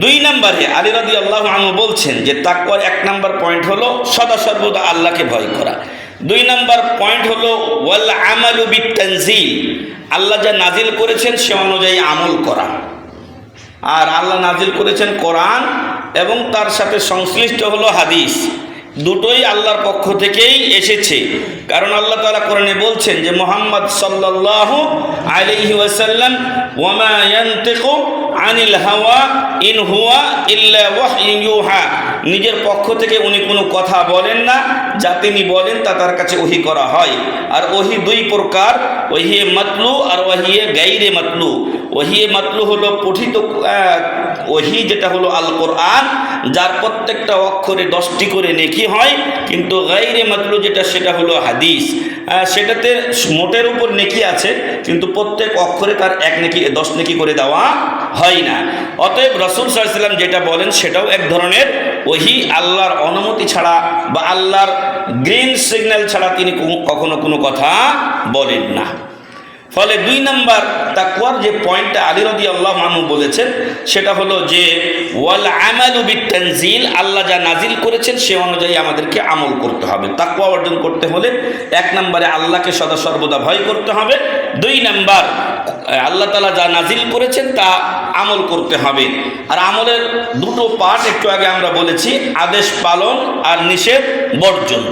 দুই নম্বরে আলী আল্লাহ আনু বলছেন যে তাকওয়ার এক নম্বর পয়েন্ট হলো সদা সর্বদা আল্লাহকে ভয় করা। দুই নম্বর পয়েন্ট হলো ওয়াল আমালু বিতানজিল আল্লাহ যা নাজিল করেছেন সে অনুযায়ী আমল করা। আর আল্লাহ নাজিল করেছেন কোরআন এবং তার সাথে সংশ্লিষ্ট হলো হাদিস। দুটোই আল্লাহর পক্ষ থেকেই এসেছে। কারণ আল্লাহ তাআলা কোরআনে বলছেন যে মোহাম্মদ সাল্লাল্লাহু আলাইহি ওয়াসাল্লাম ওয়ামা ইয়ানতিকু আনিল হাওয়া ইন হুয়া ইল্লা ইউহা। নিজের পক্ষ থেকে উনি কোনো কথা বলেন না, যা তিনি বলেন তা তার কাছে ওহি করা হয়। আর ওহি দুই প্রকার ওহিয়ে মতলু আর ওহিয়ে গাইরে মাতলু। ওহিয়ে মতলু হলো পঠিত ওহি যেটা হলো আল কোরআন যার প্রত্যেকটা অক্ষরে দশটি করে নেকি হয়, কিন্তু গাইরে মাতলু যেটা, সেটা হলো হাদিস। সেটাতে মোটের উপর নেকি আছে, কিন্তু প্রত্যেক অক্ষরে তার এক নেকি, দশ নেকি করে দেওয়া হয় না। অতএব রসুল সাল্লাম যেটা বলেন, সেটাও এক ধরনের ওহি, আল্লাহর অনুমতি ছাড়া বা আল্লাহর গ্রিন সিগন্যাল ছাড়া তিনি কখনো কোনো কথা বলেন না। ফলে দুই নাম্বার তাকুয়ার যে পয়েন্টটা আলী রদি আল্লাহ মানু বলেছেন, সেটা হলো যে, ওয়াল আমালু বিতানজিল আল্লাহ যা নাজিল করেছেন, সে অনুযায়ী আমাদেরকে আমল করতে হবে। তাকুয়া অর্জন করতে হলে এক নম্বরে আল্লাহকে সদা সর্বদা ভয় করতে হবে। দুই নাম্বার, আল্লাহ তালা যা নাজিল করেছেন, তা আমল করতে হবে। আর আমলের দুটো পার্ট একটু আগে আমরা বলেছি, আদেশ পালন আর নিষেধ বর্জন।